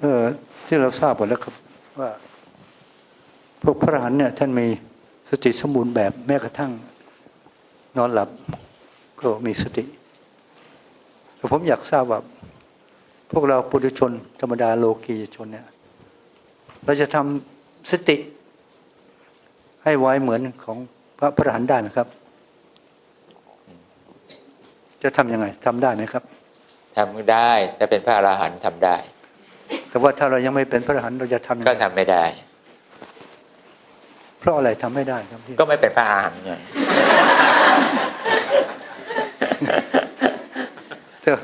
เออที่เราทราบกันแล้วครับว่า พวกพระอรหันต์เนี่ยท่านมีสติสมบูรณ์แบบแม้กระทั่ง นอนหลับ ก็มีสติแต่ผมอยากทราบว่าพวกเราปุถุชน ธรรมดาโลกีชนเนี่ย เราจะทำสติ ให้ไว้เหมือนของพระพระอรหันต์ได้ไหมครับ จะทำยังไงทำได้ไหมครับทำได้จะเป็นพระอรหันต์ทำได้ แต่ว่าถ้าเรายังไม่เป็นพระอรหันต์เราจะทำยังก็ไงทำไม่ได้ เพราะอะไรทำไม่ได้ครับพี่ก็ไม่เป็นพระอรหันต์ไงเธอ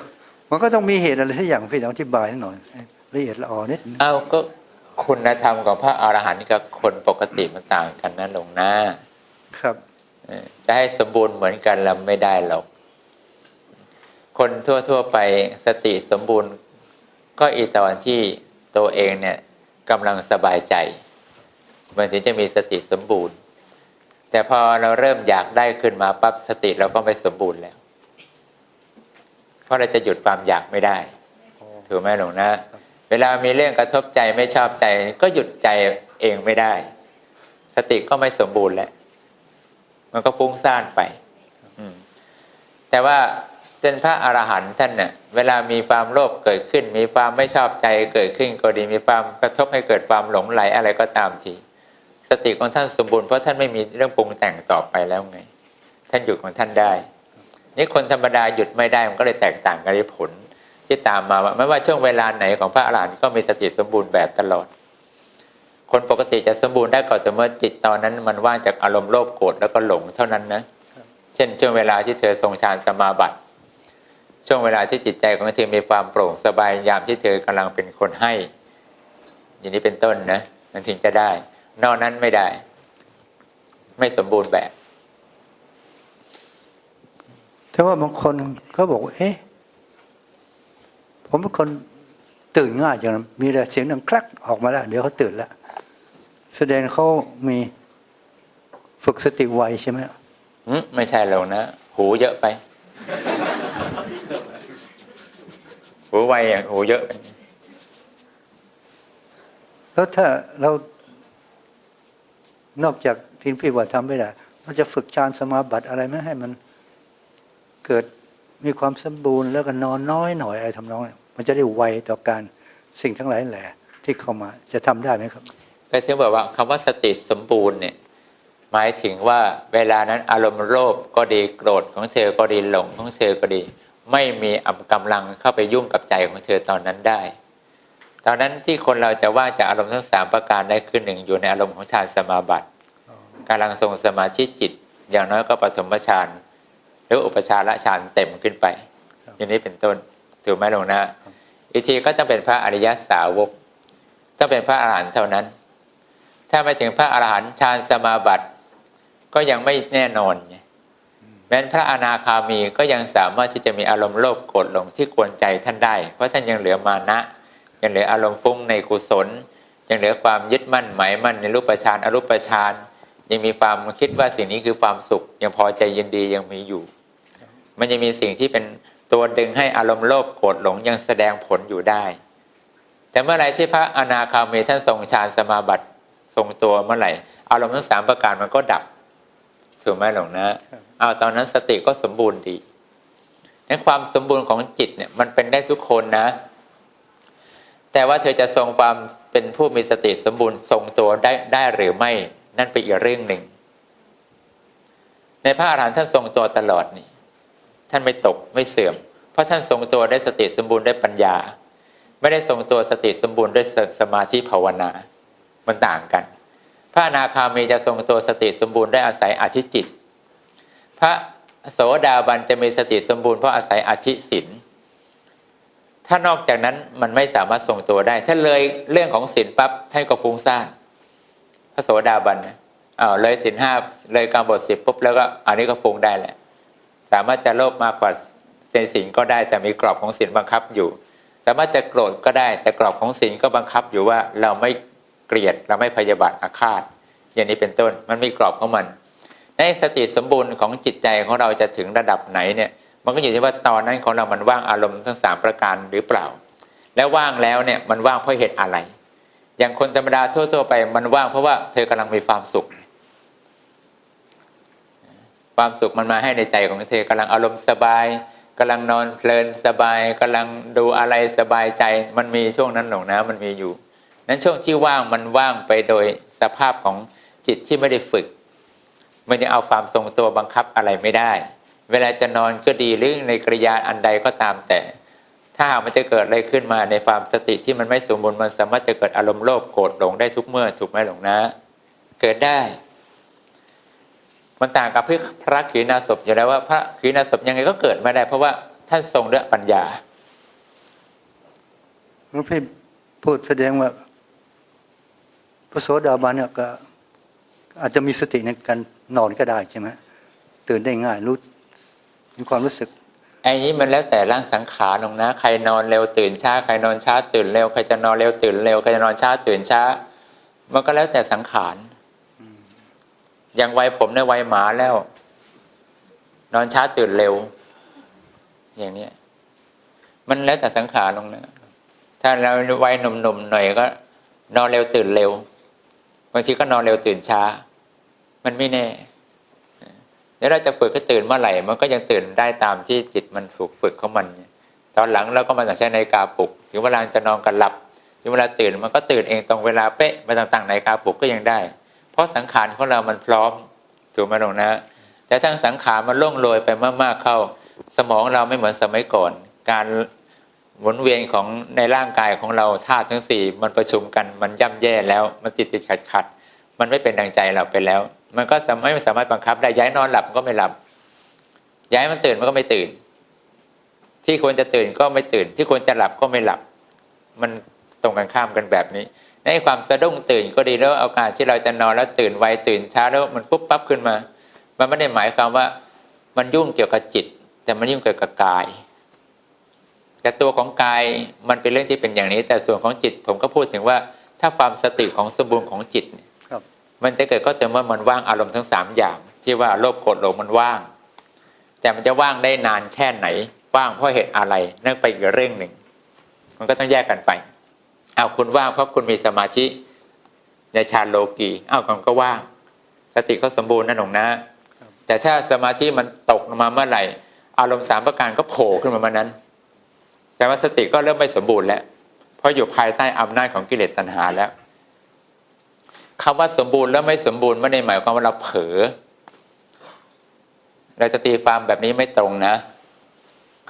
มันก็ต้องมีเหตุอะไรสักอย่างพี่ต้องอธิบายให้หน่อยให้ละเอียดละออนิดนึงเอาก็คุณธรรมของพระอรหันต์กับคนปกติมันต่างกันนะหลวงนะครับเออจะให้สมบูรณ์เหมือนกันเราไม่ได้หรอก คนทั่วๆไปสติสมบูรณ์ ก็อีตอนที่ตัวเองเนี่ยกำลังสบายใจ มันถึงจะมีสติสมบูรณ์ แต่พอเราเริ่มอยากได้ขึ้นมาปั๊บสติเราก็ไม่สมบูรณ์แล้ว เพราะเราจะหยุดความอยากไม่ได้ถูกไหมหลวงนะ เวลามีเรื่องกระทบใจไม่ชอบใจ ก็หยุดใจเองไม่ได้ สติก็ไม่สมบูรณ์แล้วมันก็ฟุ้งซ่านไปอืมแต่ว่า เป็นพระอรหันต์ท่านเนี่ยเวลามีความโลภเกิดขึ้น มีความไม่ชอบใจเกิดขึ้นก็ดีมีความกระทบให้เกิดความหลงไหลอะไรก็ตามทีสติของท่านสมบูรณ์เพราะท่านไม่มีเรื่องปรุงแต่งต่อไปแล้วไง ท่านหยุดของท่านได้ นี่คนธรรมดาหยุดไม่ได้มันก็เลยแตกต่างกันในผล ที่ตามมาว่าไม่ว่าช่วงเวลาไหนของพระอรหันต์ก็มีสติสมบูรณ์แบบตลอด คนปกติจะสมบูรณ์ได้ก็แต่อเมื่อจิตตอนนั้นมันว่างจากอารมณ์โลภโกรธแล้วก็หลงเท่านั้นนะ เช่น ช่วงเวลาที่เธอทรงฌานสมาบัติ ช่วงเวลาที่จิตใจของเธอมีความโปร่งสบายยามที่เธอกำลังเป็นคนให้ อย่างนี้เป็นต้นนะมันถึงจะได้ นอกนั้นไม่ได้ ไม่สมบูรณ์แบบแต่ว่าบางคนเขาบอกว่าเอ๊ะผมเป็นคนตื่นง่ายจังนะมีแต่เสียงดังคลักออกมาแล้ว เดี๋ยวเขาตื่นแล้วแสดงเขามีฝึกสติไวใช่ไหมอืมไม่ใช่หรอกนะ หูเยอะไป หูไวอย่างหูเยอะไปแล้วถ้าเรานอกจากที่พี่ว่าทำไม่ได้เราจะฝึกฌานสมาบัติอะไรไหมให้มันเกิดมีความสมบูรณ์แล้วก็นอนน้อยหน่อยอะไรทำนองนี้มันจะได้ไวต่อการสิ่งทั้งหลายแหล่ที่เข้ามาจะทำได้ไหมครับก็ถึงบอกว่าคำว่าสติสมบูรณ์เนี่ยหมายถึงว่าเวลานั้นอารมณ์โลภก็ดีโกรธของเธอก็ดีหลงของเธอก็ดี ไม่มีกำลังเข้าไปยุ่งกับใจของเธอตอนนั้นได้ ตอนนั้นที่คนเราจะว่างจากอารมณ์ทั้งสามประการได้คือหนึ่งอยู่ในอารมณ์ของฌานสมาบัติกำลังทรงสมาธิจิต อย่างน้อยก็ปฐมฌานหรืออุปชฌาละฌานเต็มขึ้นไป อย่างนี้เป็นต้นถูกไหมหลวงนะอีกทีก็ต้องเป็นพระอริยสาวกต้องเป็นพระอรหันต์เท่านั้น ถ้าไม่ถึงพระอรหันต์ฌานสมาบัติก็ยังไม่แน่นอนไง ม้นพระอนาคามีก็ยังสามารถที่จะมีอารมณ์โลภโกรธหลงที่กวนใจท่านได้ เพราะท่านยังเหลือมานะ ยังเหลืออารมณ์ฟุ้งในกุศล ยังเหลือความยึดมั่นหมายมั่นในรูปฌานอรูปฌานยังมีความคิดว่าสิ่งนี้คือความสุข ยังพอใจยินดียังมีอยู่ มันยังมีสิ่งที่เป็นตัวดึงให้อารมณ์โลภโกรธหลงยังแสดงผลอยู่ได้ แต่เมื่อไรที่พระอนาคามีท่านทรงฌานสมาบัติทรงตัวเมื่อไหร่อารมณ์ทั้งสามประการมันก็ดับ ถูกไหมหลวงนะเอาตอนนั้นสติก็สมบูรณ์ดีในความสมบูรณ์ของจิตเนี่ยมันเป็นได้ทุกคนนะ แต่ว่าเธอจะทรงความเป็นผู้มีสติสมบูรณ์ทรงตัวได้ได้หรือไม่ นั่นเป็นอีกเรื่องหนึ่ง ในพระอรหันต์ท่านทรงตัวตลอดนี่ ท่านไม่ตกไม่เสื่อม เพราะท่านทรงตัวได้สติสมบูรณ์ได้ปัญญา ไม่ได้ทรงตัวสติสมบูรณ์ด้วยสสมาธิภาวนา มันต่างกัน พระอนาคามีจะทรงตัวสติสมบูรณ์ได้อาศัยอาชิจิต พระโสดาบันจะมีสติสมบูรณ์เพราะอาศัยอาชิศินถ้านอกจากนั้นมันไม่สามารถทรงตัวได้ ถ้าเลยเรื่องของศีลปั๊บท่านก็ฟุ้งซ่านพระโสดาบันนะอ้าวเลยศีลห้าเลยการบทสิบปุ๊บแล้วก็อันนี้ก็ฟุ้งได้แหละ สามารถจะโลภมากกว่าเซนศีลก็ได้แต่มีกรอบของศีลบังคับอยู่ สามารถจะโกรธก็ได้ แต่กรอบของศีลก็บังคับอยู่ว่าเราไม่ เกลียดเราไม่พยาบาทอาฆาต อย่างนี้เป็นต้นมันมีกรอบของมัน ในสติสมบูรณ์ของจิตใจของเราจะถึงระดับไหนเนี่ย มันก็อยู่ที่ว่าตอนนั้นของเรามันว่างอารมณ์ทั้งสามประการหรือเปล่า แล้วว่างแล้วเนี่ยมันว่างเพราะเหตุอะไร อย่างคนธรรมดาทั่ว ๆ ไป มันว่างเพราะว่าเธอกำลังมีความสุข ความสุขมันมาให้ในใจของเธอกำลังอารมณ์สบายกำลังนอนเพลินสบายกำลังดูอะไรสบายใจ มันมีช่วงนั้นหลงนะมันมีอยู่ นั้นช่วงที่ว่างมันว่างไปโดยสภาพของจิตที่ไม่ได้ฝึกมันยังเอาความทรงตัวบังคับอะไรไม่ได้ เวลาจะนอนก็ดีหรือในกริยาอันใดก็ตามแต่ ถ้าหากมันจะเกิดอะไรขึ้นมาในความสติที่มันไม่สมบูรณ์มันสามารถจะเกิดอารมณ์โลภโกรธหลงได้ทุกเมื่อถูกไหมหลงนะ เกิดได้มันต่างกับพระขีณาสพอยู่แล้วว่าพระขีณาสพยังไงก็เกิดไม่ได้ เพราะว่าท่านทรงด้วยปัญญาหลวงพี่พูดแสดงว่า พระโสดาบันเนี่ยก็อาจจะมีสติในการนอนก็ได้ใช่ไหมตื่นได้ง่ายรู้มีความรู้สึกไอ้นี้มันแล้วแต่ร่างสังขารลงนะ ใครนอนเร็วตื่นช้าใครนอนช้าตื่นเร็วใครจะนอนเร็วตื่นเร็วใครจะนอนช้าตื่นช้า มันก็แล้วแต่สังขารอย่างวัยผมในยวัยหมาแล้ว นอนช้าตื่นเร็ว อย่างเนี้ยมันแล้วแต่สังขารลงนะถ้าเราวัยหนุ่มๆหน่อยก็ นอนเร็วตื่นเร็ว บางทีก็นอนเร็วตื่นช้า มันไม่แน่เดี๋ยวเราจะฝึกให้ตื่นเมื่อไหร่ มันก็ยังตื่นได้ตามที่จิตมันฝึกฝึกของมัน ตอนหลังเราก็มาใช้ในาฬิกาปลุก ถึงเวลาจะนอนกันหลับ ถึงเวลาตื่นมันก็ตื่นเองตรงเวลาเป๊ะไม่ต่างๆนาฬิกาปลุกก็ยังได้ เพราะสังขารของเรามันพร้อมถูกไหมหลวงนะ แต่ทั้งสังขารมันล่วงโรยไปมากๆเข้า สมองเราไม่เหมือนสมัยก่อน การ หมุนเวียนของในร่างกายของเราธาตุทั้งสี่มันประชุมกันมันย่ำแย่แล้วมันติดติดขัดขัดมันไม่เป็นดังใจเราไปแล้ว มันก็ไม่สามารถบังคับได้ย้ายนอนหลับก็ไม่หลับ ย้ายมันตื่นมันก็ไม่ตื่น ที่ควรจะตื่นก็ไม่ตื่น ที่ควรจะหลับก็ไม่หลับ มันตรงกันข้ามกันแบบนี้ ในความสะดุ้งตื่นก็ดีแล้วเอาการที่เราจะนอนแล้วตื่นไวตื่นช้าแล้วมันปุ๊บปั๊บขึ้นมา มันไม่ได้หมายความว่า มันยุ่งเกี่ยวกับจิต แต่มันยุ่งเกี่ยวกับกาย แต่ตัวของกายมันเป็นเรื่องที่เป็นอย่างนี้ แต่ส่วนของจิตผมก็พูดถึงว่าถ้าความสติของสมบูรณ์ของจิตเนี่ยครับมันจะเกิดก็แต่เมื่อมันว่างอารมณ์ทั้งสามอย่าง ที่ว่าโลภโกรธหลงมันว่าง แต่มันจะว่างได้นานแค่ไหน ว่างเพราะเหตุอะไรนั่นไปอีกเรื่องหนึ่ง มันก็ต้องแยกกันไปเอาคุณว่างเพราะคุณมีสมาธิในฌานโลกีอ้าวมันก็ว่าง สติก็สมบูรณ์นะหนงนะ แต่ถ้าสมาธิมันตกลงมาเมื่อไหร่ อารมณ์สามประการก็โผล่ขึ้นมาเมื่อนั้น แต่ว่าสติก็เริ่มไม่สมบูรณ์แล้ว เพราะอยู่ภายใต้อำนาจของกิเลสตัณหาแล้วคำว่าสมบูรณ์แล้วไม่สมบูรณ์ไม่ได้หมายความว่าเราเผลอเราจะตีความแบบนี้ไม่ตรงนะ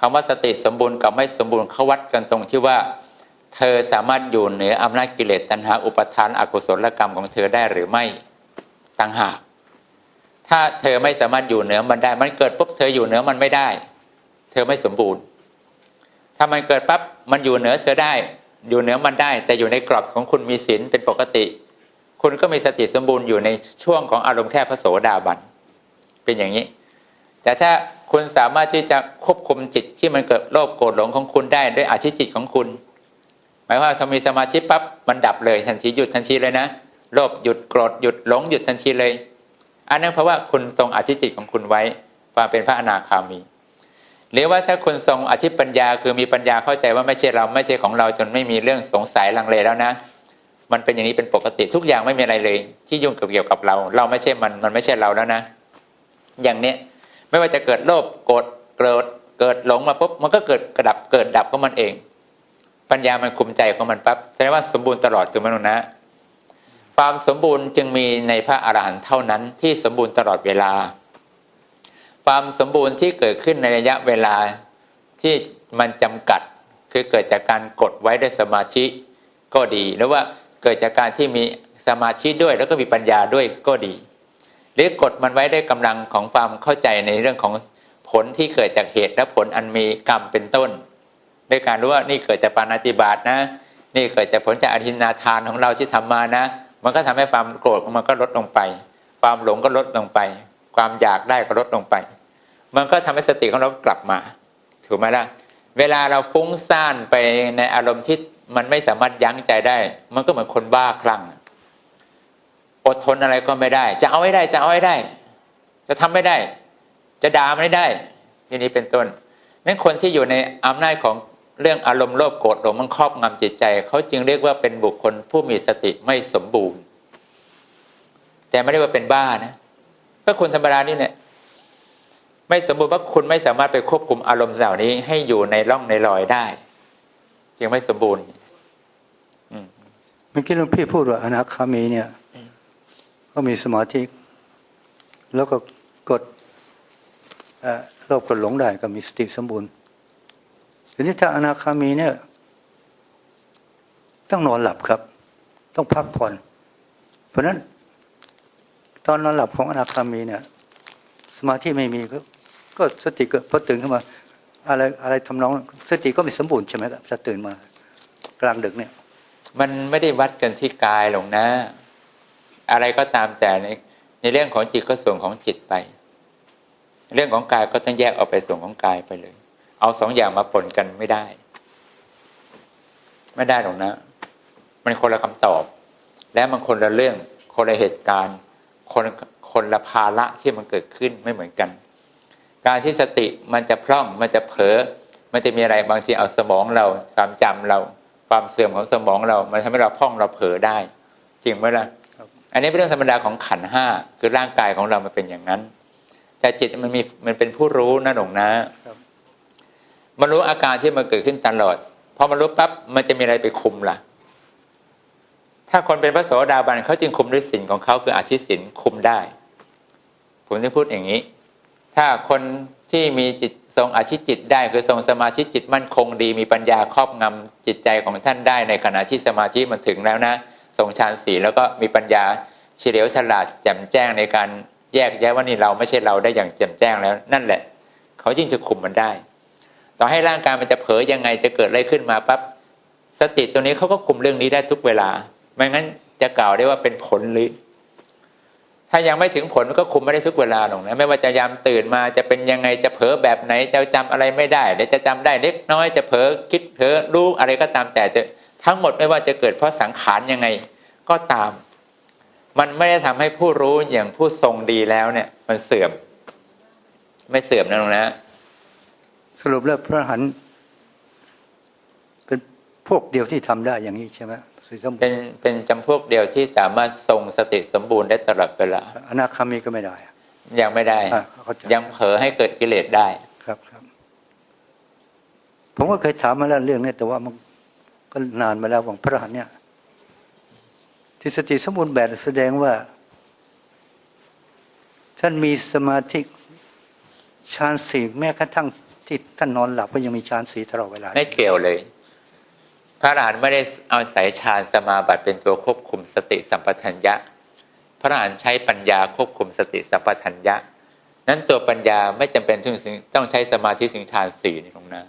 คำว่าสติสมบูรณ์กับไม่สมบูรณ์เขาวัดกันตรงที่ว่า เธอสามารถอยู่เหนืออำนาจกิเลสตัณหาอุปทานอกุศลกรรมของเธอได้หรือไม่ต่างหากถ้าเธอไม่สามารถอยู่เหนือมันได้ มันเกิดปุ๊บเธออยู่เหนือมันไม่ได้ เธอไม่สมบูรณ์ ถ้ามันเกิดปั๊บมันอยู่เหนือเธอได้ อยู่เหนือมันได้ แต่อยู่ในกรอบของคุณมีศีลเป็นปกติ คุณก็มีสติสมบูรณ์อยู่ในช่วงของอารมณ์แค่พระโสดาบันเป็นอย่างนี้ แต่ถ้าคุณสามารถที่จะควบคุมจิตที่มันเกิดโลภโกรธหลงของคุณได้ด้วยอาชิจิตของคุณ หมายว่าถ้ามีสมาธิปั๊บมันดับเลยทันทีหยุดทันทีเลยนะโลภหยุดโกรธหยุดหลงหยุดทันทีเลย อันนั้นเพราะว่าคุณทรงอาชิจิตของคุณไว้ความเป็นพระอนาคามี หรือว่าถ้าคุณทรงอาชิปัญญาคือมีปัญญาเข้าใจว่าไม่ใช่เราไม่ใช่ของเราจนไม่มีเรื่องสงสัยลังเลแล้วนะ มันเป็นอย่างนี้เป็นปกติทุกอย่างไม่มีอะไรเลย ที่ยุ่งเกี่ยวกับเรา เราไม่ใช่มันมันไม่ใช่เราแล้วนะ อย่างเนี้ยไม่ว่าจะเกิดโลภโกรธเกิดเกิดหลงมาปุ๊บมันก็เกิดกระดับเกิดดับของมันเอง ปัญญามันคุมใจของมันปั๊บแสดงว่าสมบูรณ์ตลอดถูกไหมนุนะ ความสมบูรณ์จึงมีในพระอรหันต์เท่านั้นที่สมบูรณ์ตลอดเวลา ความสมบูรณ์ที่เกิดขึ้นในระยะเวลาที่มันจำกัดคือเกิดจากการกดไว้ด้วยสมาธิก็ดีหรือว่าเกิดจากการที่มีสมาธิด้วยแล้วก็มีปัญญาด้วยก็ดี หรือกดมันไว้ด้วยกำลังของความเข้าใจในเรื่องของผลที่เกิดจากเหตุและผลอันมีกรรมเป็นต้นด้วยการรู้ว่านี่เกิดจากปานาติบาตนะ นี่เกิดจากผลจากอธินาทานของเราที่ทำมานะ มันก็ทำให้ความโกรธมันก็ลดลงไป ความหลงก็ลดลงไป ความอยากได้ก็ลดลงไป มันก็ทำให้สติของเรากลับมา ถูกไหมล่ะ เวลาเราฟุ้งซ่านไปในอารมณ์ที่มันไม่สามารถยั้งใจได้ มันก็เหมือนคนบ้าคลั่งอดทนอะไรก็ไม่ได้ จะเอาให้ได้ จะเอาให้ได้ จะทำไม่ได้ จะด่าไม่ได้ทีนี้เป็นต้นนั้นคนที่อยู่ในอำนาจของเรื่องอารมณ์โลภโกรธหลงมันครอบงำจิตใจ เขาจึงเรียกว่าเป็นบุคคลผู้มีสติไม่สมบูรณ์ แต่ไม่ได้ว่าเป็นบ้านะ ก็คนธรรมดานี่เนี่ยไม่สมบูรณ์เพราคุณไม่สามารถไปควบคุมอารมณ์เหล่านี้ให้อยู่ในร่องในรอยได้ จึงไม่สมบูรณ์เมื่อกี้หลวงพี่พูดว่าอนาคามีเนี่ยก็มีสมาธิแล้วก็กดเอ่อโลภกดหลงได้ก็มีสติสมบูรณ์ทีนี้ถ้าอนาคามีเนี่ย ต้องนอนหลับครับ ต้องพักผ่อน เพราะนั้น ตอนนอนหลับของอนาคามีเนี่ย สมาธิไม่มีก็ก็สติเกิดพอตื่นขึ้นมา อะไรอะไรทำนองสติก็ไม่สมบูรณ์ใช่ไหมครับถ้าตื่นมากลางดึกเนี่ย มันไม่ได้วัดกันที่กายหรอกนะ อะไรก็ตามแต่ในในเรื่องของจิตก็ส่วนของจิตไป เรื่องของกายก็ต้องแยกออกไปส่วนของกายไปเลย เอาสองอย่างมาปนกันไม่ได้ ไม่ได้หรอกนะ มันคนละคำตอบ และมันคนละเรื่องคนละเหตุการณ์ คนคนละภาระที่มันเกิดขึ้นไม่เหมือนกัน การที่สติมันจะพร่องมันจะเผลอมันจะมีอะไรบางทีเอาสมองเราความจำเรา ความเสื่อมของสมองเรา มันทำให้เราพร่องเราเผลอได้ จริงไหมล่ะครับอันนี้เป็นเรื่องธรรมดาของขันธ์ห้าคือร่างกายของเรามันเป็นอย่างนั้น แต่จิตมันมีมันเป็นผู้รู้นะหนงนะครับมันรู้อาการที่มันเกิดขึ้นตลอดพอมันรู้ปั๊บมันจะมีอะไรไปคุมล่ะ ถ้าคนเป็นพระโสดาบันเขาจึงคุมด้วยศีลของเขาคืออาชิศีลคุมได้ ผมจะพูดอย่างนี้ ถ้าคนที่มีจิตทรงอาชิจิตได้ คือทรงสมาธิจิตมั่นคงดี มีปัญญาครอบงำจิตใจของท่านได้ ในขณะที่สมาธิมันถึงแล้วนะทรงฌานสีแล้วก็มีปัญญาเฉลียวฉลาดแจ่มแจ้งในการแยกแยะว่านี่เราไม่ใช่เราได้อย่างแจ่มแจ้งแล้วนั่นแหละ เขาจึงจะคุมมันได้ ต่อให้ร่างกายมันจะเผลอยังไงจะเกิดอะไรขึ้นมาปั๊บสติตัวนี้เขาก็คุมเรื่องนี้ได้ทุกเวลา ไม่งั้นจะกล่าวได้ว่าเป็นผลหรือ ถ้ายังไม่ถึงผลก็คุมไม่ได้ทุกเวลาหรอกนะไม่ว่าจะยามตื่นมาจะเป็นยังไงจะเผลอแบบไหนจะจำอะไรไม่ได้เดี๋ยวจะจำได้เล็กน้อยจะเผลอคิดเผลอรู้อะไรก็ตามแต่จะทั้งหมดไม่ว่าจะเกิดเพราะสังขารยังไงก็ตาม มันไม่ได้ทำให้ผู้รู้อย่างผู้ทรงดีแล้วเนี่ย มันเสื่อม ไม่เสื่อมนะหรอกนะสรุปแล้วพระหันเป็นพวกเดียวที่ทำได้อย่างนี้ใช่ไหม เป็รนณ์เป็นจำพวกเดียวที่สามารถทรงสติสมบูรณ์ได้ตลอดเวลาอนาคามีก็ไม่ได้อะยังไม่ได้อะเข้าใจยังเผลอให้เกิดกิเลสได้ครับครับผมก็เคยถามมาแล้วเรื่องนี้แต่ว่ามันก็นานมาแล้วของพระอรหันต์เนี่ยที่สติสมบูรณ์แบบแสดงว่า ท่านมีสมาธิฌานสี่แม้กระทั่งที่ท่านนอนหลับก็ยังมีฌานสี่ตลอดเวลา ไม่เกี่ยวเลย พระอรหันต์ไม่ได้เอาสายฌานสมาบัติเป็นตัวควบคุมสติสัมปชัญญะ พระอรหันต์ใช้ปัญญาควบคุมสติสัมปชัญญะ นั้นตัวปัญญาไม่จำเป็นต้องต้องใช้สมาธิสิงฌานสี่ในตรงนั้น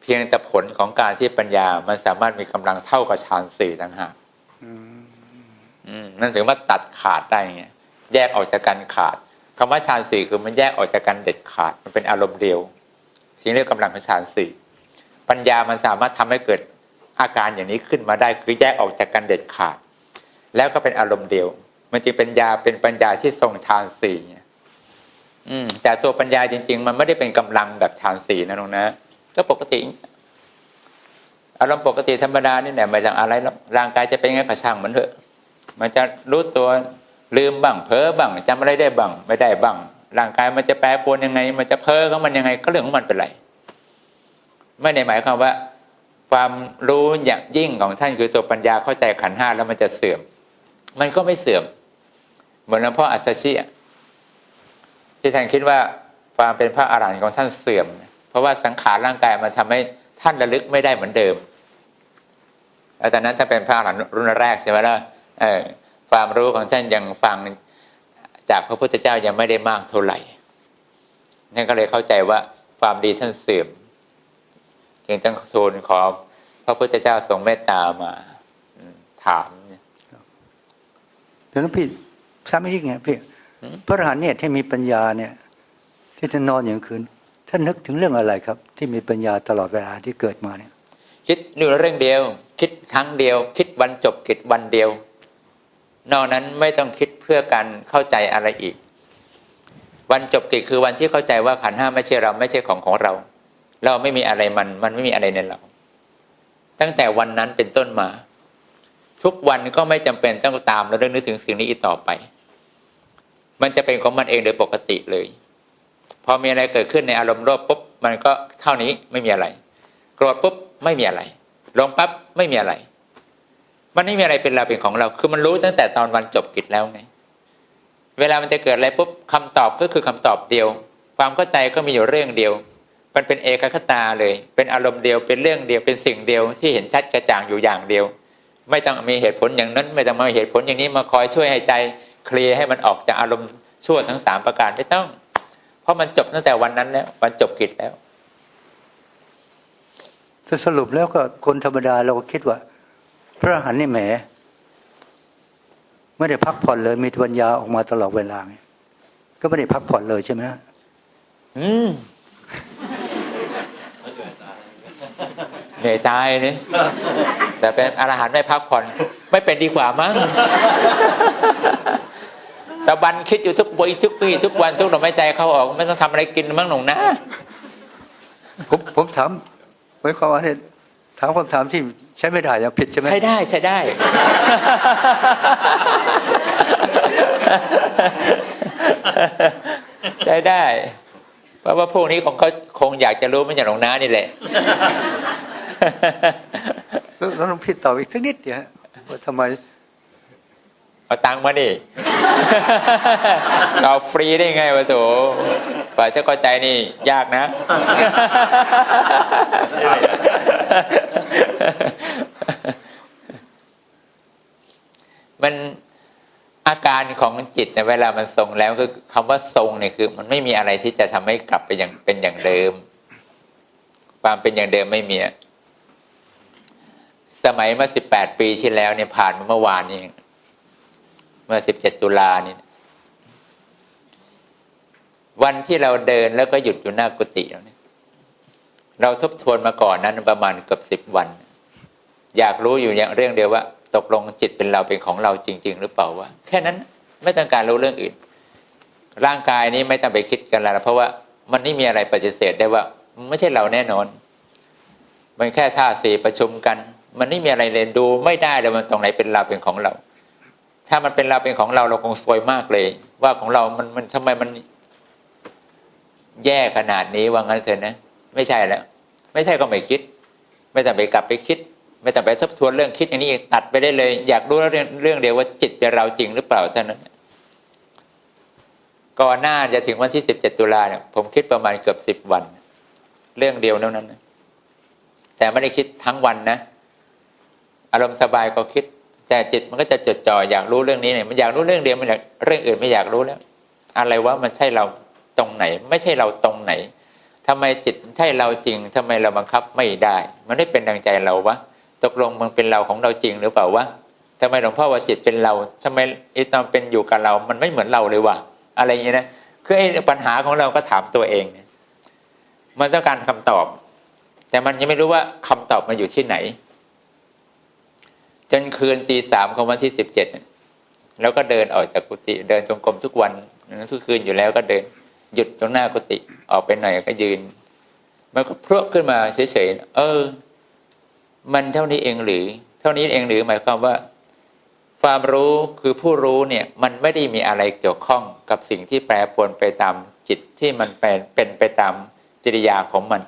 เพียงแต่ผลของการที่ปัญญามันสามารถมีกำลังเท่ากับฌานสี่ต่างหากอืมอืมนั่นถึงว่าตัดขาดได้ไงแยกออกจากกันขาดคำว่าฌานสี่คือมันแยกออกจากกันเด็ดขาด มันเป็นอารมณ์เดียวสิ่งเรียกกำลังของฌานสี่ ปัญญามันสามารถทำให้เกิดอาการอย่างนี้ขึ้นมาได้คือแยกออกจากกันเด็ดขาด แล้วก็เป็นอารมณ์เดียว มันจึงเป็นยาเป็นปัญญาที่ทรงฌานสี่ไงอืมแต่ตัวปัญญาจริง ๆ มันไม่ได้เป็นกำลังแบบฌานสี่นะน้องนะก็ปกติ อารมณ์ปกติธรรมดานี่แหละไม่ต้องอะไรร่างกายจะเป็นไงก็ช่างมันเถอะ มันจะรู้ตัวลืมบ้างเพ้อบ้างจำอะไรได้บ้าง ไม่ได้บ้างร่างกายมันจะแปรปรวนยังไง มันจะเพ้อของมันยังไง ก็เรื่องของมันเป็นไร ไม่ได้หมายความว่า ความรู้อย่างยิ่งของท่านคือตัวปัญญาเข้าใจขันห้าแล้วมันจะเสื่อม มันก็ไม่เสื่อม เหมือนหลวงพ่ออัสสชิอะที่ท่านคิดว่าความเป็นพระอรหันต์ของท่านเสื่อม เพราะว่าสังขารร่างกายมันทำให้ท่านระลึกไม่ได้เหมือนเดิมแล้วตอนนั้นถ้าเป็นพระอรหันต์รุ่นแรกใช่ไหมล่ะความรู้ของท่านยังฟังจากพระพุทธเจ้ายังไม่ได้มากเท่าไหร่นั่นก็เลยเข้าใจว่าความดีท่านเสื่อม จึงต้องทูลขอพระพุทธเจ้าทรงเมตตามาอืมถามเดี๋ยวนั้นพี่ซ้ำอีกไงพี่อืมพระอรหันต์เนี่ยที่มีปัญญาเนี่ย ที่ท่านนอนอย่างคืนท่านนึกถึงเรื่องอะไรครับ ที่มีปัญญาตลอดเวลาที่เกิดมาเนี่ย คิดอยู่เรื่องเดียว คิดครั้งเดียว คิดวันจบกิจวันเดียว นอกนั้นไม่ต้องคิดเพื่อการเข้าใจอะไรอีก วันจบกิจคือวันที่เข้าใจว่าขันธ์ห้าไม่ใช่เราไม่ใช่ของของเรา เราไม่มีอะไรมัน มันไม่มีอะไรในเรา ตั้งแต่วันนั้นเป็นต้นมา ทุกวันก็ไม่จำเป็นต้องตามแล้วเรื่องนึกถึงสิ่งนี้อีกต่อไป มันจะเป็นของมันเองโดยปกติเลย พอมีอะไรเกิดขึ้นในอารมณ์โลภปุ๊บมันก็เท่านี้ไม่มีอะไร โกรธปุ๊บไม่มีอะไรหลงปั๊บไม่มีอะไร มันไม่มีอะไรเป็นเราเป็นของเรา คือมันรู้ตั้งแต่ตอนวันจบกิจแล้วไงเวลามันจะเกิดอะไรปุ๊บคำตอบก็คือคำตอบเดียว ความเข้าใจก็มีอยู่เรื่องเดียว มันเป็นเอกคตาเลย เป็นอารมณ์เดียวเป็นเรื่องเดียวเป็นสิ่งเดียวที่เห็นชัดกระจ่างอยู่อย่างเดียว ไม่ต้องมีเหตุผลอย่างนั้น ไม่ต้องมาเหตุผลอย่างนี้มาคอยช่วยให้ใจเคลียร์ให้มันออกจากอารมณ์ชั่วทั้งสามประการไม่ต้อง เพราะมันจบตั้งแต่วันนั้นแล้ววันจบกิจแล้วถ้าสรุปแล้วก็คนธรรมดาเราก็คิดว่า พระอรหันต์นี่แหมไม่ได้พักผ่อนเลยมีปัญญาออกมาตลอดเวลาไงก็ไม่ได้พักผ่อนเลยใช่ไหมฮะอืม เหนื่อยตายเนี่ยแต่เป็นอรหันต์ไม่พักผ่อน ไม่เป็นดีกว่ามั้งตะบันคิดอยู่ทุกวันทุกปีทุกวันทุกลมหายใจเข้าออก ไม่ต้องทำอะไรกินมั้งหนุ่งนะผมผมถามไว้ความว่าเนี่ยถามคำถามที่ใช้ไม่ได้ยังผิดใช่ไหมใช้ได้ใช้ได้ ใช้ได้ เพราะว่าพวกนี้คงเขาคงอยากจะรู้มันอย่างหลวงน้านี่แหละ แล้วแล้วลองพี่ตอบอีกสักนิดเดียวว่าทำไม เอาตังค์มาดิเอาฟรีได้ไงวะโถฝ่ายเจ้าเข้าใจนี่ ยากนะ มันอาการของจิตเนี่ยเวลามันทรงแล้วคือคำว่าทรงเนี่ยคือ มันไม่มีอะไรที่จะทำให้กลับไปอย่างเป็นอย่างเดิม ความเป็นอย่างเดิมไม่มีอะ สมัยเมื่อสิบแปดปีที่แล้วเนี่ยผ่านมาเมื่อวานนี้เมื่อสิบเจ็ดตุลานี่วันที่เราเดินแล้วก็หยุดอยู่หน้ากุฏิแล้วเนี่ยเราทบทวนมาก่อนนั้นประมาณเกือบสิบวัน อยากรู้อยู่อย่างเรื่องเดียวว่า ตกลงจิตเป็นเราเป็นของเราจริง ๆ หรือเปล่าวะแค่นั้นไม่ต้องการรู้เรื่องอื่น ร่างกายนี้ไม่ต้องไปคิดกันแล้วเพราะว่ามันไม่มีอะไรปฏิเสธได้ว่า ไม่ใช่เราแน่นอน มันแค่ท่าสีประชุมกัน มันไม่มีอะไรเลยดูไม่ได้เลยมันตรงไหนเป็นเราเป็นของเรา ถ้ามันเป็นเราเป็นของเราเราคงซวยมากเลย ว่าของเรามันมันทำไมมันแย่ขนาดนี้ว่างั้นเถอะนะไม่ใช่แล้ว ไม่ใช่ก็ไม่คิด ไม่ต้องไปกลับไปคิด ไม่ต้องไปทบทวนเรื่องคิดอย่างนี้ตัดไปได้เลย อยากรู้เรื่องเรื่องเดียวว่าจิตเป็นเราจริงหรือเปล่าเท่านั้นก่อนหน้าจะถึงวันที่สิบเจ็ดตุลาเนี่ยผมคิดประมาณเกือบสิบวัน เรื่องเดียวเท่านั้นแต่ไม่ได้คิดทั้งวันนะ อารมณ์สบายก็คิด แต่จิตมันก็จะจดจ่ออยากรู้เรื่องนี้เนี่ยมันอยากรู้เรื่องเดียวมันอยากเรื่องอื่นไม่อยากรู้แล้ว อะไรว่ามันใช่เราตรงไหน ไม่ใช่เราตรงไหนทำไมจิตใช่เราจริงทำไมเราบังคับไม่ได้ มันไม่เป็นดังใจเราวะตกลงมันเป็นเราของเราจริงหรือเปล่าวะทำไมหลวงพ่อว่าจิตเป็นเราทำไมไอ้ตอนเป็นอยู่กับเรา มันไม่เหมือนเราเลยวะอะไรอย่างเงี้ยนะคือไอ้ปัญหาของเราก็ถามตัวเองเนี่ยมันต้องการคำตอบ แต่มันยังไม่รู้ว่าคำตอบมันอยู่ที่ไหน จนคืนตีสามของวันที่สิบเจ็ดแล้วก็เดินออกจากกุฏิเดินจงกรมทุกวันทุกคืนอยู่แล้วก็เดินหยุดตรงหน้ากุฏิออกไปหน่อยก็ยืน มันก็พรวขึ้นมาเฉยๆเออ มันเท่านี้เองหรือ เท่านี้เองหรือหมายความว่า ความรู้คือผู้รู้เนี่ย มันไม่ได้มีอะไรเกี่ยวข้องกับสิ่งที่แปรปรวนไปตามจิตที่มันเป็นไปตามจริยาของมัน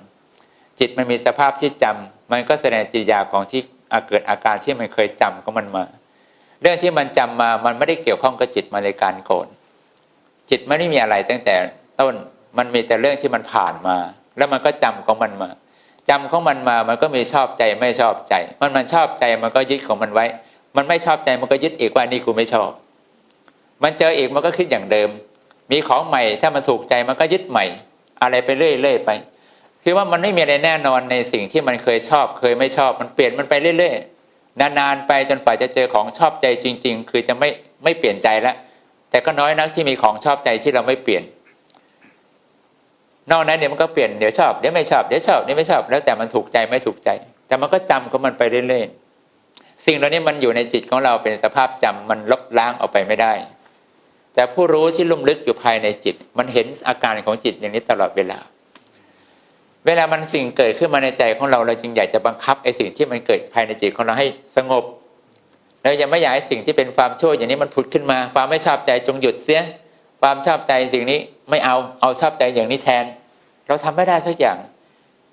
จิตมันมีสภาพที่จำมันก็แสดงจริยาของที่ เกิดอาการที่มันเคยจำของมันมา เรื่องที่มันจำมามันไม่ได้เกี่ยวข้องกับจิตมาในการโกรธจิตไม่ได้มีอะไรตั้งแต่ต้นมันมีแต่เรื่องที่มันผ่านมา แล้วมันก็จำของมันมาจำของมันมามันก็มีชอบใจไม่ชอบใจ มันมันชอบใจมันก็ยึดของมันไว้ มันไม่ชอบใจมันก็ยึดอีกว่านี่กูไม่ชอบ มันเจออีกมันก็คิดอย่างเดิม มีของใหม่ถ้ามันถูกใจมันก็ยึดใหม่ อะไรไปเรื่อยๆไป คือว่ามันไม่มีอะไรแน่นอนในสิ่งที่มันเคยชอบเคยไม่ชอบมันเปลี่ยนมันไปเรื่อยๆ นานๆไปจนฝ่ายจะเจอของชอบใจจริง ๆ คือจะไม่ไม่เปลี่ยนใจแล้วแต่ก็น้อยนักที่มีของชอบใจที่เราไม่เปลี่ยน นอกนั้นเนี่ยมันก็เปลี่ยนเดี๋ยวชอบเดี๋ยวไม่ชอบเดี๋ยวชอบเดี๋ยวไม่ชอบ แล้วแต่มันถูกใจไม่ถูกใจ แต่มันก็จำของมันไปเรื่อยๆ สิ่งเหล่านี้มันอยู่ในจิตของเราเป็นสภาพจำมันลบล้างออกไปไม่ได้ แต่ผู้รู้ที่ลุ่มลึกอยู่ภายในจิต มันเห็นอาการของจิตอย่างนี้ตลอดเวลา เวลามันสิ่งเกิดขึ้นมาในใจของเราเราจึงอยากจะบังคับไอ้สิ่งที่มันเกิดภายในจิตของเราให้สงบเราจะไม่อยากให้สิ่งที่เป็นความชั่วอย่างนี้มันผุดขึ้นมา ความไม่ชอบใจจงหยุดเสีย ความชอบใจสิ่งนี้ไม่เอาเอาชอบใจอย่างนี้แทน เราทำไม่ได้สักอย่าง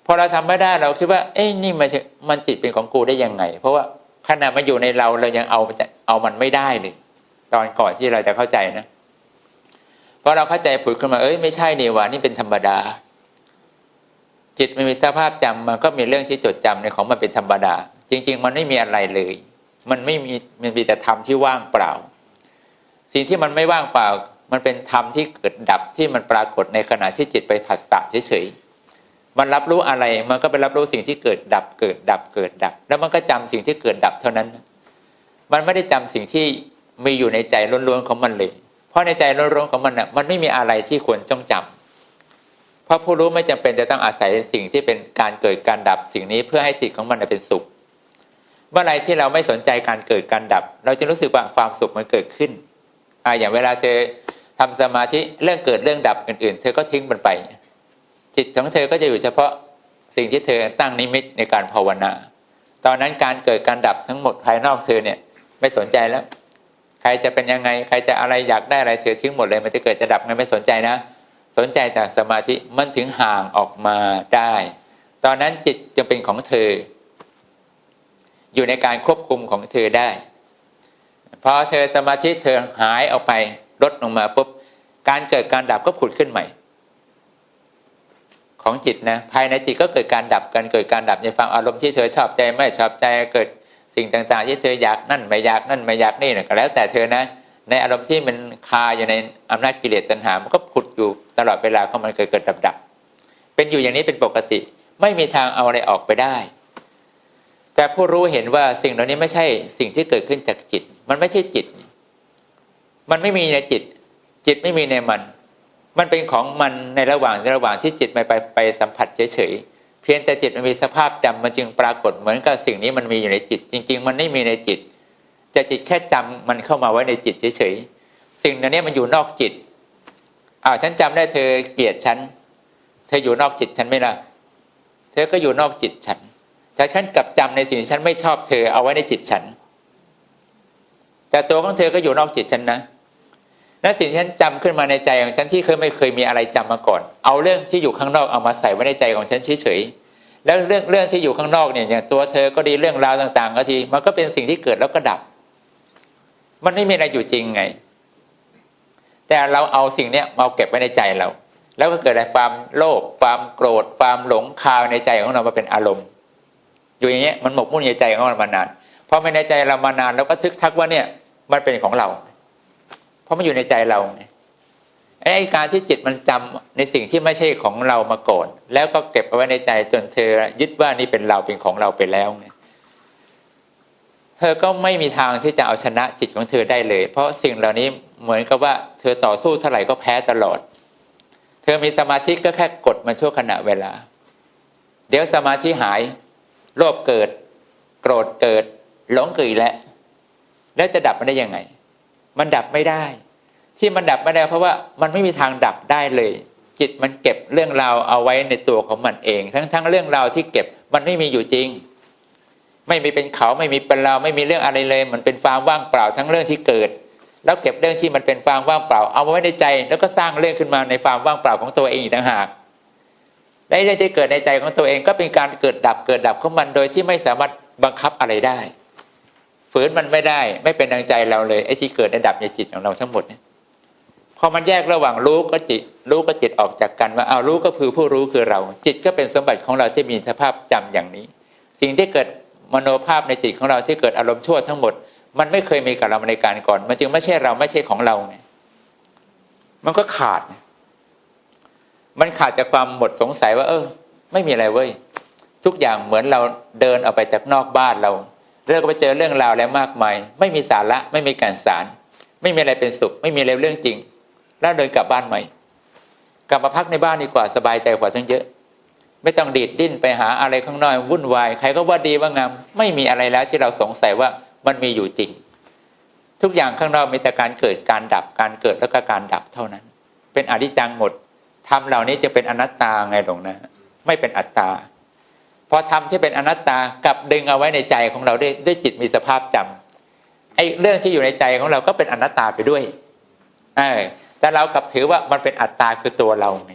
พอเราทำไม่ได้เราคิดว่า เอ้ยนี่มันจะมันจิตเป็นของกูได้ยังไง เพราะว่าขณะมันอยู่ในเราเรายังเอาเอามันไม่ได้เลยตอนก่อนที่เราจะเข้าใจนะพอเราเข้าใจผุดขึ้นมาเอ้ยไม่ใช่นี่ว่านี่เป็นธรรมดา จิตมันมีสภาพจำมันก็มีเรื่องที่จดจำในของมันเป็นธรรมดา จริง ๆ มันไม่มีอะไรเลย มันไม่มีมันมีแต่ธรรมที่ว่างเปล่า สิ่งที่มันไม่ว่างเปล่า มันเป็นธรรมที่เกิดดับที่มันปรากฏในขณะที่จิตไปผัสสะเฉยๆมันรับรู้อะไรมันก็ไปรับรู้สิ่งที่เกิดดับเกิดดับเกิดดับ แล้วมันก็จำสิ่งที่เกิดดับเท่านั้น มันไม่ได้จำสิ่งที่มีอยู่ในใจล้วนๆของมันเลย เพราะในใจล้วนๆของมันน่ะมันไม่มีอะไรที่ควรจ้องจำ เพราะผู้รู้ไม่จำเป็นจะต้องอาศัยสิ่งที่เป็นการเกิดการดับสิ่งนี้เพื่อให้จิตของมันเป็นสุข เมื่อไรที่เราไม่สนใจการเกิดการดับ เราจะรู้สึกว่าความสุขมันเกิดขึ้นอ่าอย่างเวลาเธอทำสมาธิเรื่องเกิดเรื่องดับอื่น ๆ เธอก็ทิ้งมันไป จิตของเธอก็จะอยู่เฉพาะสิ่งที่เธอตั้งนิมิตในการภาวนา ตอนนั้นการเกิดการดับทั้งหมดภายนอกเธอเนี่ยไม่สนใจแล้ว ใครจะเป็นยังไง ใครจะอะไรอยากได้อะไรเธอทิ้งหมดเลย มันจะเกิดจะดับไงไม่สนใจนะ สนใจจากสมาธิมันถึงห่างออกมาได้ ตอนนั้นจิตจึงเป็นของเธอ อยู่ในการควบคุมของเธอได้ พอเธอสมาธิเธอหายออกไปลดลงมาปุ๊บการเกิดการดับก็ผุดขึ้นใหม่ ของจิตนะภายในจิตก็เกิดการดับการเกิดการดับในความอารมณ์ที่เธอชอบใจไม่ชอบใจเกิดสิ่งต่างๆ ที่เธออยากนั่นไม่อยากนั่นไม่อยากนี่นะก็แล้วแต่เธอนะ ในอารมณ์ที่มันคาอยู่ในอำนาจกิเลสตัณหา มันก็ผุดอยู่ตลอดเวลาของมันเกิดเกิดดับดับเป็นอยู่อย่างนี้เป็นปกติ ไม่มีทางเอาอะไรออกไปได้ แต่ผู้รู้เห็นว่าสิ่งเหล่านี้ไม่ใช่สิ่งที่เกิดขึ้นจากจิต มันไม่ใช่จิต มันไม่มีในจิต จิตไม่มีในมัน มันเป็นของมันในระหว่างในระหว่างที่จิตไม่ไปไปสัมผัสเฉยๆเพียงแต่จิตมันมีสภาพจำมันจึงปรากฏเหมือนกับสิ่งนี้มันมีอยู่ในจิต จริง ๆ มันไม่มีในจิต แต่จิตแค่จำมันเข้ามาไว้ในจิตเฉยๆสิ่งนั้นนี้มันอยู่นอกจิตอ้าวฉันจำได้เธอเกลียดฉัน เธออยู่นอกจิตฉันไหม่ล่ะเธอก็อยู่นอกจิตฉัน แต่ฉันกลับจำในสิ่งที่ฉันไม่ชอบเธอเอาไว้ในจิตฉัน แต่ตัวของเธอก็อยู่นอกจิตฉันนะและสิ่งที่ฉันจำขึ้นมาในใจของฉันที่เคยไม่เคยมีอะไรจำมาก่อน เอาเรื่องที่อยู่ข้างนอกเอามาใส่ไว้ในใจของฉันเฉยๆแล้วเรื่องเรื่องที่อยู่ข้างนอกเนี่ยอย่างตัวเธอก็ดีเรื่องราวต่าง ๆ ก็ทีมันก็เป็นสิ่งที่เกิดแล้วก็ดับ มันไม่มีอะไรอยู่จริงไง แต่เราเอาสิ่งเนี้ยมาเก็บไว้ในใจเรา แล้วก็เกิดอะไรความโลภความโกรธความหลงคาวในใจของเรามาเป็นอารมณ์ อยู่อย่างเงี้ยมันหมกมุ่นในใจของเรามานานพอไม่ในใจเรามานานเราก็ทึกทักว่าเนี่ยมันเป็นของเรา เพราะมันอยู่ในใจเราไงไอ้การที่จิตมันจำในสิ่งที่ไม่ใช่ของเรามาก่อนแล้วก็เก็บเอาไว้ในใจจนเธอยึดว่านี่เป็นเราเป็นของเราไปแล้วไงเธอก็ไม่มีทางที่จะเอาชนะจิตของเธอได้เลย เพราะสิ่งเหล่านี้เหมือนกับว่าเธอต่อสู้เท่าไหร่ก็แพ้ตลอด เธอมีสมาธิก็แค่กดมันชั่วขณะเวลา เดี๋ยวสมาธิหาย โลภเกิด โกรธเกิด หลงเกิดแล้วแล้วจะดับมันได้ยังไง มันดับไม่ได้ ที่มันดับไม่ได้เพราะว่ามันไม่มีทางดับได้เลย จิตมันเก็บเรื่องราวเอาไว้ในตัวของมันเอง ทั้งทั้งเรื่องราวที่เก็บมันไม่มีอยู่จริง ไม่มีเป็นเขาไม่มีเป็นเราไม่มีเรื่องอะไรเลย มันเป็นความว่างเปล่าทั้งเรื่องที่เกิด แล้วเก็บเรื่องที่มันเป็นความว่างเปล่า เอาไว้ในใจ แล้วก็สร้างเรื่องขึ้นมาในความว่างเปล่าของตัวเองอีกต่างหากได้เรื่องที่เกิดในใจของตัวเองก็เป็นการเกิดดับเกิดดับของมันโดยที่ไม่สามารถบังคับอะไรได้ ฝืนมันไม่ได้ไม่เป็นดังใจเราเลยไอ้ที่เกิดในดับในจิตของเราทั้งหมดเนี่ยพอมันแยกระหว่างรู้ก็จิต รู้ก็จิตออกจากกันว่าเอารู้ก็คือผู้รู้คือเรา จิตก็เป็นสมบัติของเราที่มีสภาพจำอย่างนี้ สิ่งที่เกิด มโนภาพในจิตของเราที่เกิดอารมณ์ชั่วทั้งหมด มันไม่เคยมีกับเราในการก่อน มันจึงไม่ใช่เราไม่ใช่ของเราเนี่ยมันก็ขาด มันขาดจากความหมดสงสัยว่า เออ ไม่มีอะไรเว้ย ทุกอย่างเหมือนเราเดินออกไปจากนอกบ้านเราเรื่องไปเจอเรื่องราวแล้วมากมาย ไม่มีสาระไม่มีการสาร ไม่มีอะไรเป็นสุข ไม่มีอะไรเรื่องจริง แล้วเดินกลับบ้านใหม่ กลับมาพักในบ้านดีกว่าสบายใจกว่าทั้งเยอะ ไม่ต้องดีดดิ้นไปหาอะไรข้างนอกวุ่นวาย ใครก็ว่าดีว่างามไม่มีอะไรแล้วที่เราสงสัยว่ามันมีอยู่จริง ทุกอย่างข้างนอกมีแต่การเกิดการดับการเกิดแล้วก็การดับเท่านั้น เป็นอนิจจังหมดทำเหล่านี้จะเป็นอนัตตาไงหลวงนะไม่เป็นอัตตาพอทำที่เป็นอนัตตากลับดึงเอาไว้ในใจของเราด้วยด้วยจิตมีสภาพจำไอ้เรื่องที่อยู่ในใจของเราก็เป็นอนัตตาไปด้วยเออแต่เรากลับถือว่ามันเป็นอัตตาคือตัวเราไง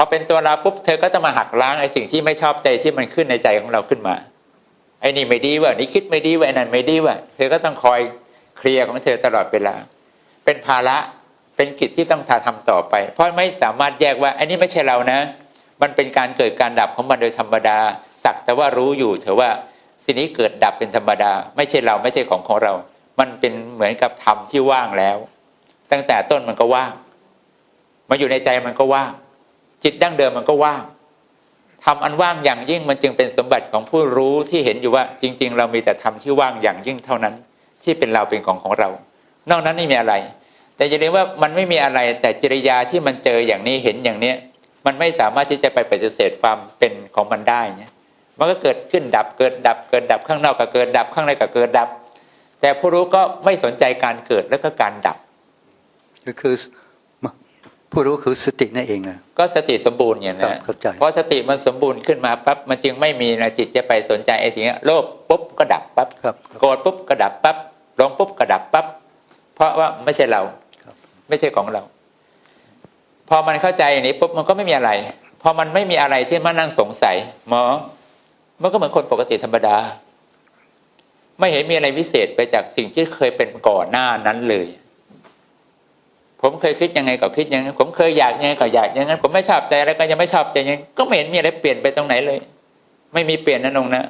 พอเป็นตัวเราปุ๊บเธอก็จะมาหักล้างไอ้สิ่งที่ไม่ชอบใจที่มันขึ้นในใจของเราขึ้นมาไอ้นี่ไม่ดีว่ะนี่คิดไม่ดีว่ะนั่นไม่ดีว่ะเธอก็ต้องคอยเคลียร์ของเธอตลอดเวลา เป็นภาระเป็นกิจที่ต้องทำต่อไป เพราะไม่สามารถแยกว่าไอ้นี่ไม่ใช่เรานะ มันเป็นการเกิดการดับของมันโดยธรรมดา สักแต่ว่ารู้อยู่เถอะว่าสิ่งนี้เกิดดับเป็นธรรมดา ไม่ใช่เราไม่ใช่ของของเรา มันเป็นเหมือนกับธรรมที่ว่างแล้ว ตั้งแต่ต้นมันก็ว่างมาอยู่ในใจมันก็ว่าง จิตดั้งเดิมมันก็ว่างทำอันว่างอย่างยิ่งมันจึงเป็นสมบัติของผู้รู้ที่เห็นอยู่ว่าจริง ๆ เรามีแต่ธรรมที่ว่างอย่างยิ่งเท่านั้น ที่เป็นเราเป็นของของเรา นอกนั้นไม่มีอะไร แต่อย่าลืมว่ามันไม่มีอะไรแต่จริยาที่มันเจออย่างนี้เห็นอย่างเนี้ยมันไม่สามารถที่จะไปปฏิเสธความเป็นของมันได้เนี่ยมันก็เกิดขึ้นดับเกิดดับเกิดดับข้างนอกก็เกิดดับข้างในก็เกิดดับ แต่ผู้รู้ก็ไม่สนใจการเกิดแล้วก็การดับก็คือ ผู้รู้คือสตินั่นเองนะก็สติสมบูรณ์อย่างครันะบเข้าใจเพราะสติมันสมบูรณ์ขึ้นมาปั๊บมันจึงไม่มีนะจิตจะไปสนใจไอ้สิ่งเนี้ยโลภปุ๊บก็ดับปั๊บครับโกรธปุ๊บก็ดับปั๊บหลงปุ๊บก็ดับปั๊บเพราะว่าไม่ใช่เราครับไม่ใช่ของเรา พอมันเข้าใจอย่างนี้ปุ๊บมันก็ไม่มีอะไร พอมันไม่มีอะไรที่มานั่งสงสัยหมอมันก็เหมือนคนปกติธรรมดา ไม่เห็นมีอะไรวิเศษไปจากสิ่งที่เคยเป็นก่อนหน้านั้นเลย ผมเคยคิดยังไงก็คิดอย่างนั้นผมเคยอยากยังไงก็อยากอย่างนั้นผมไม่ชอบใจอะไรก็ยังไม่ชอบใจอย่างนั้นก็ไม่เห็นมีอะไรเปลี่ยนไปตรงไหนเลย ไม่มีเปลี่ยนนะนงนะ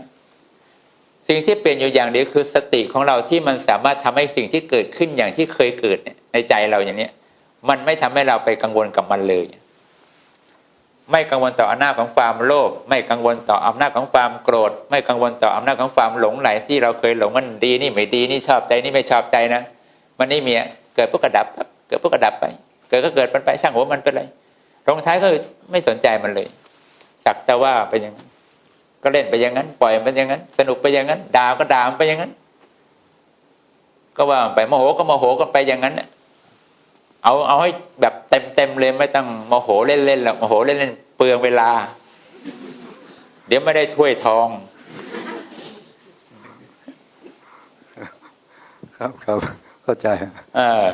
สิ่งที่เปลี่ยนอยู่อย่างเดียวคือสติของเราที่มันสามารถทำให้สิ่งที่เกิดขึ้นอย่างที่เคยเกิดในใจเราอย่างเนี้ย มันไม่ทำให้เราไปกังวลกับมันเลย ไม่กังวลต่ออำนาจของความโลภไม่กังวลต่ออำนาจของความโกรธ ไม่กังวลต่ออำนาจของความหลงไหลที่เราเคยหลงมันดีนี่ไม่ดีนี่ชอบใจนี่ไม่ชอบใจนะมันไม่มีอะเกิดปุ๊บก็ดับปั๊บ เกิดปุ๊บก็ดับไป เกิดก็เกิดมันไปช่างหัวมันไปเลยตรงท้ายก็ไม่สนใจมันเลย สักแต่ว่าไปอย่างนั้นก็เล่นไปอย่างนั้น ปล่อยมันอย่างนั้น สนุกไปอย่างนั้นด่าก็ด่ามันไปอย่างนั้น ก็ว่าไปโมโหก็โมโหกันไปอย่างนั้นน่ะเอาเอาให้แบบเต็มเต็มๆเลยไม่ต้องโมโหเล่นเล่นๆหรอกโมโหเล่นเล่นๆเปลืองเวลา เดี๋ยวไม่ได้ถ้วยทอง ครับครับเข้าใจเออ